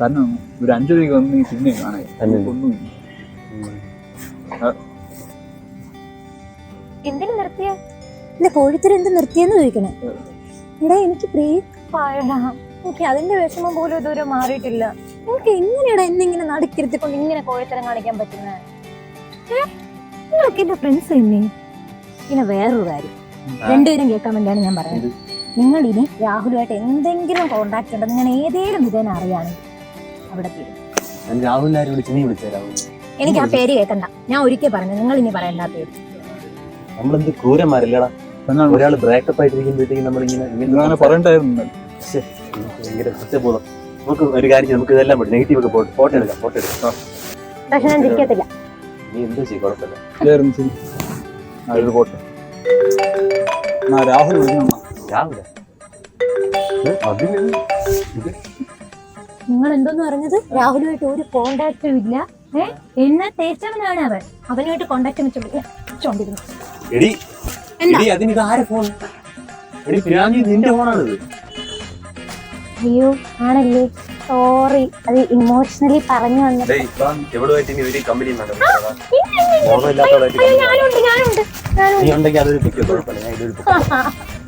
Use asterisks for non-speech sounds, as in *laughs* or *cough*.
തന്നെ ഒരു അഞ്ചു വന്ന് ഈ പിന്നെ കാണാൻ. ഒന്നുമില്ല. എന്തിനു നിർത്തിയ? ഇല്ല കോഴിത്തരം എന്ത് നിർത്തിയെന്ന് ചോദിക്കണേ. എടാ എനിക്ക് ബ്രേക്ക് പാടാ എനിക്ക് അതിന്റെ വിഷമം പോലും ഇതുവരെ മാറിയിട്ടില്ല. നിങ്ങൾക്ക് എങ്ങനെയാടാ എന്നിങ്ങനെ നടുക്കിരുത്തി കൊണ്ട് ഇങ്ങനെ കോഴിത്തരം കാണിക്കാൻ പറ്റുന്നത് നിങ്ങളൊക്കെ എന്റെ ഫ്രണ്ട്സ് തന്നെ പിന്നെ വേറൊരു കാര്യം. രണ്ടുപേരും കേൾക്കാൻ വേണ്ടിയാണ് ഞാൻ പറയുന്നത്. നിങ്ങൾ ഇനി രാഹുലുമായിട്ട് എന്തെങ്കിലും കോണ്ടാക്ട് ഉണ്ടെന്ന് നിങ്ങൾ ഏതെങ്കിലും വിധേന അറിയാണെങ്കിൽ അവിടെ തീരും ഞാൻ എനിക്ക് ആ പേര് കേൾക്കണ്ട. ഞാൻ ഒരിക്കൽ പറഞ്ഞു നിങ്ങൾ ഇനി പറയണ്ട പേര്. നമ്മളെന്ത് ക്രൂരന്മാരല്ലടാ? ഒരാൾ ബ്രേക്കപ്പ് ആയിട്ടിരിക്കുമ്പോഴത്തേക്കും നമ്മളിങ്ങനെ അങ്ങനെ ഇങ്ങനെ പറയണ്ടായിരുന്നു ഭയങ്കര നമുക്ക് ഒരു കാര്യം ചെയ്യാം, നമുക്ക് ഇതെല്ലാം പറ്റും. നെഗറ്റീവ് ഒക്കെ പോട്ടെ ഫോട്ടോ എടുക്കാം ഫോട്ടോ എടുക്കാം. പക്ഷെ ഞാൻ നീ എന്തോ ചെയ്യും കുഴപ്പമില്ല. രാഹുൽ രാവിലെ. നിങ്ങൾ എന്തോന്ന് പറഞ്ഞത്? രാഹുലുമായിട്ട് ഒരു കോണ്ടാക്റ്റും ഇല്ല. ഏ എന്നെ തേച്ചവനാണ് അവൻ. അവനുമായിട്ട് കോണ്ടാക്ട് വെച്ചോണ്ടിരുന്നു എടി? എടി അതിന് ഇത് ആരെ ഫോൺ എടി പിരാന്തി നിന്റെ ഫോണാണിത് അയ്യോ ആണല്ലേ? സോറി അത് ഇമോഷണലി പറഞ്ഞു വന്നത്. ഞാനുണ്ട് ഞാനുണ്ട്. അതൊരു പിക്ക് കുഴപ്പമില്ല. ഞാൻ ഇതൊരു pick. *laughs*